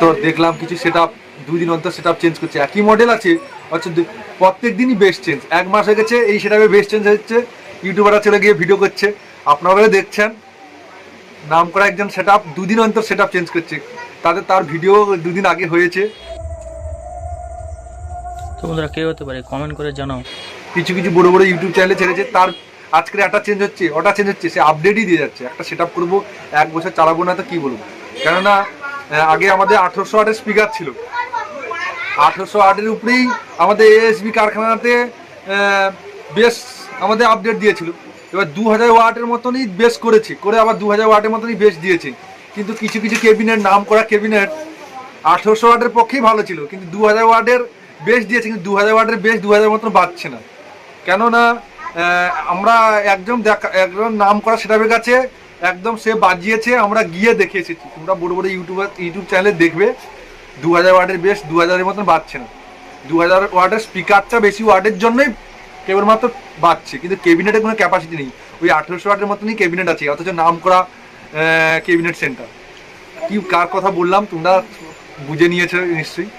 তো দেখলাম কিছু সেট আপ দুই দিন অন্তর সেট আপ চেঞ্জ করছে। একই মডেল আছে হচ্ছে প্রত্যেক দিনই বেস্ট চেঞ্জ এক মাস হয়ে গেছে এই সেট আপে বেস্ট চেঞ্জ হচ্ছে ইউটিউবাররা চলে গিয়ে ভিডিও করছে। আপনারাও দেখছেন নাম করা একজন সেট আপ দুদিন অন্তর সেট আপ চেঞ্জ করছে। তাদের তার ভিডিও দুদিন আগে হয়েছে। তো বন্ধুরা কে হতে পারে কমেন্ট করে জানাও। কিছু কিছু বড় বড় ইউটিউব চ্যানেলে ছেড়েছে তার আজকের একটা চেঞ্জ হচ্ছে ওটা চেঞ্জ হচ্ছে সে আপডেটই দিয়ে যাচ্ছে। একটা সেট আপ করব এক বছর চালাবো না তো কি বলব? কেননা আগে আমাদের আঠেরোশো আটের স্পিকার ছিল। আঠেরোশো আটের উপরেই আমাদের এএসবি কারখানাতে বেশ আমাদের আপডেট দিয়েছিল। এবার দু হাজার ওয়াটের মতনই বেশ করেছে, করে আবার দু হাজার ওয়াটের মতনই বেশ দিয়েছে। কিন্তু কিছু কিছু কেবিনেট নাম করা কেবিনেট আঠেরোশো ওয়াটের পক্ষেই ভালো ছিল, কিন্তু দু হাজার ওয়াটের বেশ দিয়েছে, কিন্তু দু হাজার ওয়াটের বেশ দু হাজার মতন বাড়ছে না। কেননা আমরা একজন দেখা, একজন নাম করা সেটাপের কাছে একদম সে বাজিয়েছে, আমরা গিয়ে দেখে এসেছি তোমরা বড় বড় ইউটিউবার, ইউটিউব চ্যানেলে দেখবে, দু হাজার ওয়াটের বেশ দু হাজারের মতন বাড়ছে না। দু হাজার ওয়াটের স্পিকারটা বেশি ওয়াটের জন্যই কেবলমাত্র বাড়ছে কিন্তু কেবিনেটের কোনো ক্যাপাসিটি নেই। ওই আঠেরোশো ওয়াটের মতনই কেবিনেট আছে, অথচ নাম করা কেবিনেট সেন্টার। কি, কার কথা বললাম, তোমরা বুঝে নিয়েছো নিশ্চয়ই।